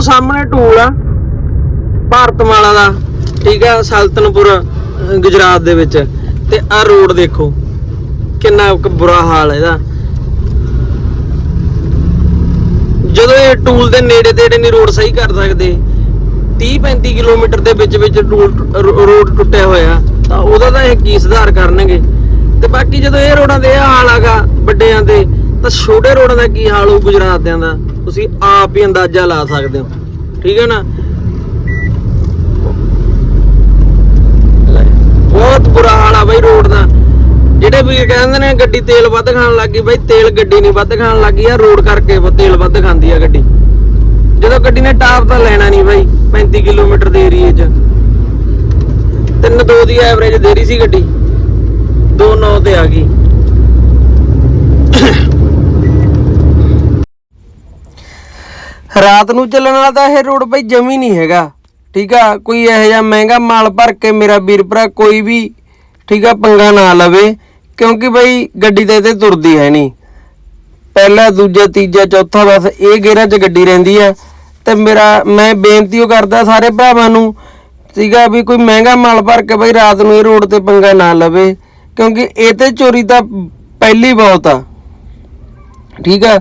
ਉਹ ਸਾਹਮਣੇ ਟੂਲ ਆ। ਭਾਰਤਮਾਲਾ ਦਾ, ਠੀਕ ਆ, ਸਲਤਨਪੁਰ ਗੁਜਰਾਤ ਦੇ ਵਿੱਚ। ਤੇ ਆ ਰੋਡ ਦੇਖੋ, ਕਿੰਨਾ ਬੁਰਾ ਹਾਲ ਇਹਦਾ। ਜਦੋਂ ਇਹ ਟੂਲ ਦੇ ਨੇੜੇ ਤੇੜੇ ਨਹੀਂ ਰੋਡ ਸਹੀ ਕਰ ਸਕਦੇ 30 35 ਕਿਲੋਮੀਟਰ ਦੇ ਵਿੱਚ ਵਿੱਚ ਟੂਲ ਰੋਡ ਟੁੱਟਿਆ ਹੋਇਆ, ਤਾਂ ਉਹਦਾ ਤਾਂ ਇਹ ਕੀ ਸੁਧਾਰ ਕਰਨਗੇ? ਤੇ ਬਾਕੀ ਜਦੋਂ ਇਹ ਰੋਡਾਂ ਦੇ ਇਹ ਹਾਲ ਆਗਾ ਵੱਡਿਆਂ ਦੇ, ਤਾਂ ਛੋਟੇ ਰੋਡਾਂ ਦਾ ਕੀ ਹਾਲ ਹੋਊ ਗੁਜਰਾਤਿਆਂ ਦਾ? ਤੁਸੀਂ ਆਪ ਹੀ ਅੰਦਾਜ਼ਾ ਲਾ ਸਕਦੇ ਹੋ। ਠੀਕ ਹੈ ਨਾ? ਬਹੁਤ ਬੁਰਾ ਹਾਲ ਆ ਬਈ ਰੋਡ ਦਾ। ਜਿਹੜੇ ਵੀ ਕਹਿੰਦੇ ਨੇ ਗੱਡੀ ਤੇਲ ਵੱਧ ਖਾਣ ਲੱਗੀ ਬਈ ਤੇਲ ਗੱਡੀ ਨਹੀਂ ਵੱਧ ਖਾਣ ਲੱਗੀ ਆ, ਰੋਡ ਕਰਕੇ ਤੇਲ ਵੱਧ ਖਾਂਦੀ ਆ ਗੱਡੀ। ਜਦੋਂ ਗੱਡੀ ਨੇ ਟਾਪ ਤਾਂ ਲੈਣਾ ਨਹੀਂ ਬਾਈ 35 ਕਿਲੋਮੀਟਰ ਦੇ ਏਰੀਏ 'ਚ। ਤਿੰਨ ਦੋ ਦੀ ਐਵਰੇਜ ਦੇ ਰਹੀ ਸੀ ਗੱਡੀ। 2.9 ਤੇ ਆ ਗਈ। ਰਾਤ ਨੂੰ ਚੱਲਣ ਵਾਲਾ ਤਾਂ ਇਹ ਰੋਡ ਬਈ ਜਮੀ ਨਹੀਂ ਹੈਗਾ। ਠੀਕ ਆ, ਕੋਈ ਇਹੋ ਜਿਹਾ ਮਹਿੰਗਾ ਮਾਲ ਭਰ ਕੇ ਮੇਰਾ ਵੀਰ ਭਰਾ ਕੋਈ ਵੀ, ਠੀਕ ਆ, ਪੰਗਾ ਨਾ ਲਵੇ, ਕਿਉਂਕਿ ਬਈ ਗੱਡੀ ਤਾਂ ਇਹਦੇ ਤੁਰਦੀ ਹੈ ਨਹੀਂ। ਪਹਿਲਾ, ਦੂਜਾ, ਤੀਜਾ, ਚੌਥਾ ਬਸ ਇਹ ਗੇਰਾਂ 'ਚ ਗੱਡੀ ਰਹਿੰਦੀ ਆ। ਤੇ ਮੇਰਾ, ਮੈਂ ਬੇਨਤੀ ਉਹ ਕਰਦਾ ਸਾਰੇ ਭਰਾਵਾਂ ਨੂੰ ਸੀਗਾ ਵੀ ਕੋਈ ਮਹਿੰਗਾ ਮਾਲ ਭਰ ਕੇ ਬਈ ਰਾਤ ਨੂੰ ਇਹ ਰੋਡ ਤੇ ਪੰਗਾ ਨਾ ਲਵੇ, ਕਿਉਂਕਿ ਇਹ ਤੇ ਚੋਰੀ ਤਾਂ ਪਹਿਲੀ ਬਹੁਤ ਆ। ਠੀਕ ਆ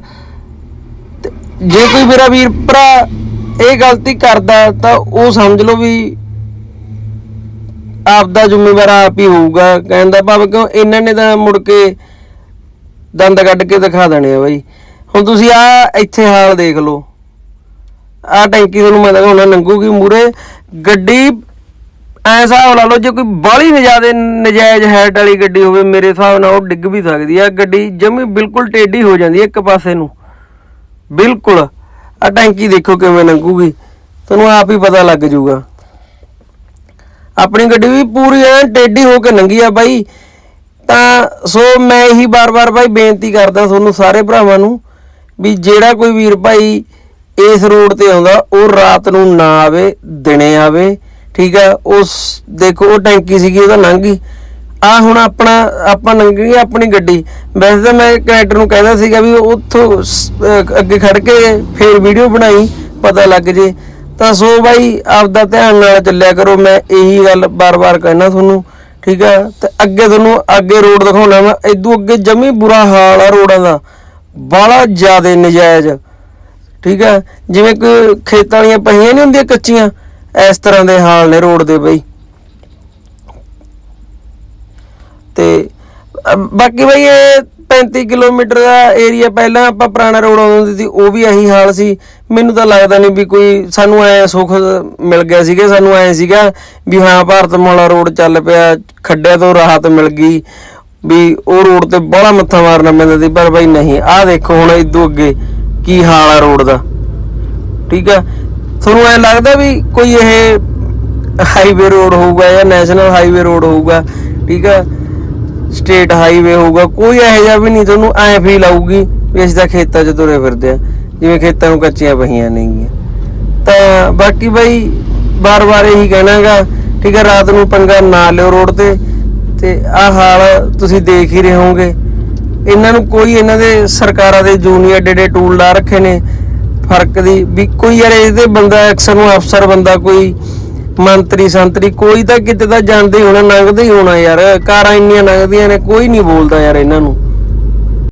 ਜੇ ਕੋਈ ਮੇਰਾ ਵੀਰ ਭਰਾ ਇਹ ਗਲਤੀ ਕਰਦਾ ਤਾਂ ਉਹ ਸਮਝ ਲਓ ਵੀ ਆਪ ਦਾ ਜ਼ਿੰਮੇਵਾਰ ਆਪ ਹੀ ਹੋਊਗਾ। ਕਹਿੰਦਾ ਭਾਵੇਂ ਕਿਉਂ ਇਹਨਾਂ ਨੇ ਤਾਂ ਮੁੜ ਕੇ ਦੰਦ ਕੱਢ ਕੇ ਦਿਖਾ ਦੇਣੇ ਆ ਬਾਈ। ਹੁਣ ਤੁਸੀਂ ਆ ਇੱਥੇ ਹਾਲ ਦੇਖ ਲਓ। ਆ ਟੈਂਕੀ ਤੁਹਾਨੂੰ ਮੈਂ ਦਿਖਾਉਣਾ ਲੰਘੂਗੀ ਮੂਰੇ ਗੱਡੀ ਐ ਹਿਸਾਬ ਲਾ ਲਓ, ਜੇ ਕੋਈ ਬਾਹਲੀ ਨਜਾਦੇ ਨਜਾਇਜ਼ ਹੈਡ ਵਾਲੀ ਗੱਡੀ ਹੋਵੇ, ਮੇਰੇ ਹਿਸਾਬ ਨਾਲ ਉਹ ਡਿੱਗ ਵੀ ਸਕਦੀ ਆ। ਗੱਡੀ ਜਮੀ ਬਿਲਕੁਲ ਟੇਢੀ ਹੋ ਜਾਂਦੀ ਹੈ ਇੱਕ ਪਾਸੇ ਨੂੰ। ਬਿਲਕੁਲ। ਆ ਟੈਂਕੀ ਦੇਖੋ ਕਿਵੇਂ ਲੰਘੂਗੀ। ਤੁਹਾਨੂੰ ਆਪ ਹੀ ਪਤਾ ਲੱਗ ਜਾਊਗਾ। ਆਪਣੀ ਗੱਡੀ ਵੀ ਪੂਰੀ ਐ ਟੇਢੀ ਹੋ ਕੇ ਲੰਘੀ ਆ ਬਾਈ। ਤਾਂ ਸੋ ਮੈਂ ਇਹੀ ਬਾਰ-ਬਾਰ ਬਾਈ ਬੇਨਤੀ ਕਰਦਾ ਤੁਹਾਨੂੰ ਸਾਰੇ ਭਰਾਵਾਂ ਨੂੰ ਵੀ ਜਿਹੜਾ ਕੋਈ ਵੀਰ ਭਾਈ ਇਸ ਰੋਡ ਤੇ ਆਉਂਦਾ, ਉਹ ਰਾਤ ਨੂੰ ਨਾ ਆਵੇ, ਦਿਨੇ ਆਵੇ। ਠੀਕ ਆ, ਉਸ ਦੇਖੋ ਉਹ ਟੈਂਕੀ ਸੀਗੀ ਉਹਦਾ ਲੰਘ ਗਈ। ਆ ਹੁਣ ਆਪਣਾ, ਆਪਾਂ ਲੰਘੀ ਆਪਣੀ ਗੱਡੀ। ਵੈਸੇ ਤਾਂ ਮੈਂ ਕਨੈਕਟਰ ਨੂੰ ਕਹਿੰਦਾ ਸੀਗਾ ਵੀ ਉੱਥੋਂ ਅੱਗੇ ਖੜ ਕੇ ਫੇਰ ਵੀਡੀਓ ਬਣਾਈ, ਪਤਾ ਲੱਗ ਜੇ। ਤਾਂ ਸੋ ਬਾਈ, ਆਪਦਾ ਧਿਆਨ ਨਾਲ ਚੱਲਿਆ ਕਰੋ, ਮੈਂ ਇਹੀ ਗੱਲ ਬਾਰ-ਬਾਰ ਕਹਿਣਾ ਤੁਹਾਨੂੰ, ਠੀਕ ਆ? ਤੇ ਅੱਗੇ ਤੁਹਾਨੂੰ ਅੱਗੇ ਰੋਡ ਦਿਖਾਉਣਾ ਮੈਂ ਇਦੋਂ ਅੱਗੇ ਜਮੀ ਬੁਰਾ ਹਾਲ ਆ ਰੋਡਾਂ ਦਾ। ਬਾਹਲਾ ਜ਼ਿਆਦਾ ਨਜਾਇਜ਼। ਠੀਕ ਆ? ਜਿਵੇਂ ਕਿ ਖੇਤਾਂ ਵਾਲੀਆਂ ਪਹੀਆਂ ਨਹੀਂ ਹੁੰਦੀਆਂ ਕੱਚੀਆਂ, ਇਸ ਤਰ੍ਹਾਂ ਦੇ ਹਾਲ ਨੇ ਰੋਡ ਦੇ ਬਈ। ਤੇ ਬਾਕੀ ਬਈ ਇਹ 35 ਕਿਲੋਮੀਟਰ ਦਾ ਏਰੀਆ ਪਹਿਲਾਂ ਆਪਾਂ ਪੁਰਾਣਾ ਰੋਡ ਆਉਂਦੀ ਸੀ, ਉਹ ਵੀ ਇਹੀ ਹਾਲ ਸੀ। ਮੈਨੂੰ ਤਾਂ ਲੱਗਦਾ ਨਹੀਂ ਵੀ ਕੋਈ ਸਾਨੂੰ ਐ ਸੁੱਖ ਮਿਲ ਗਿਆ ਸੀਗਾ, ਸਾਨੂੰ ਐ ਸੀਗਾ ਵੀ ਹਾਂ, ਭਾਰਤ ਮਾਲਾ ਰੋਡ ਚੱਲ ਪਿਆ, ਖੱਡਿਆਂ ਤੋਂ ਰਾਹਤ ਮਿਲ ਗਈ, ਵੀ ਉਹ ਰੋਡ ਤੇ ਬੜਾ ਮੱਥਾ ਮਾਰਨਾ ਪੈਂਦਾ ਸੀ, ਪਰ ਬਈ ਨਹੀਂ, ਆਹ ਦੇਖੋ ਹੁਣ ਇਦੋਂ ਅੱਗੇ ਕੀ ਹਾਲ ਆ ਰੋਡ ਦਾ। ਠੀਕ ਆ? ਤੁਹਾਨੂੰ ਐ ਲੱਗਦਾ ਵੀ ਕੋਈ ਇਹ ਹਾਈਵੇ ਰੋਡ ਹੋਊਗਾ ਜਾਂ ਨੈਸ਼ਨਲ ਹਾਈਵੇ ਰੋਡ ਹੋਊਗਾ, ਠੀਕ ਆ? ਸਟੇਟ ਹਾਈਵੇ ਹੋਊਗਾ, ਕੋਈ ਇਹੋ ਜਿਹਾ ਵੀ ਨਹੀਂ ਤੁਹਾਨੂੰ ਐ ਫੀਲ ਆਊਗੀ ਵੀ ਅਸੀਂ ਤਾਂ ਖੇਤਾਂ 'ਚ ਤੁਰੇ ਫਿਰਦੇ ਆ ਜਿਵੇਂ ਖੇਤਾਂ ਨੂੰ ਕੱਚੀਆਂ ਪਹੀਆਂ ਨੇਗੀਆਂ। ਤਾਂ ਬਾਕੀ ਬਾਈ, ਬਾਰ-ਬਾਰ ਇਹੀ ਕਹਿਣਾਗਾ, ਠੀਕ ਹੈ ਰਾਤ ਨੂੰ ਪੰਗਾ ਨਾ ਲਿਓ ਰੋਡ ਤੇ ਤੇ ਆਹ ਹਾਲ ਤੁਸੀਂ ਦੇਖ ਹੀ ਰਹੇ ਹੋਗੇ ਇਹਨਾਂ ਨੂੰ ਕੋਈ ਇਹਨਾਂ ਦੇ ਸਰਕਾਰਾਂ ਦੇ ਜੂਨੀਅਰ ਡੇਡੇ ਟੂਲ ਲਾ ਰੱਖੇ ਨੇ, ਫ਼ਰਕ ਦੀ ਵੀ ਕੋਈ ਯਾਰ ਇਹਦੇ ਬੰਦਾ ਅਕਸਰ ਨੂੰ ਅਫਸਰ ਬੰਦਾ ਕੋਈ ਮੰਤਰੀ ਸੰਤਰੀ ਕੋਈ ਤਾਂ ਕਿਤੇ ਤਾਂ ਜਾਂਦੇ ਹੀ ਹੋਣਾ ਲੰਘਦੇ ਹੀ ਹੋਣਾ ਯਾਰ। ਕਾਰਾਂ ਇੰਨੀਆਂ ਲੰਘਦੀਆਂ ਨੇ, ਕੋਈ ਨਹੀਂ ਬੋਲਦਾ ਯਾਰ ਇਹਨਾਂ ਨੂੰ।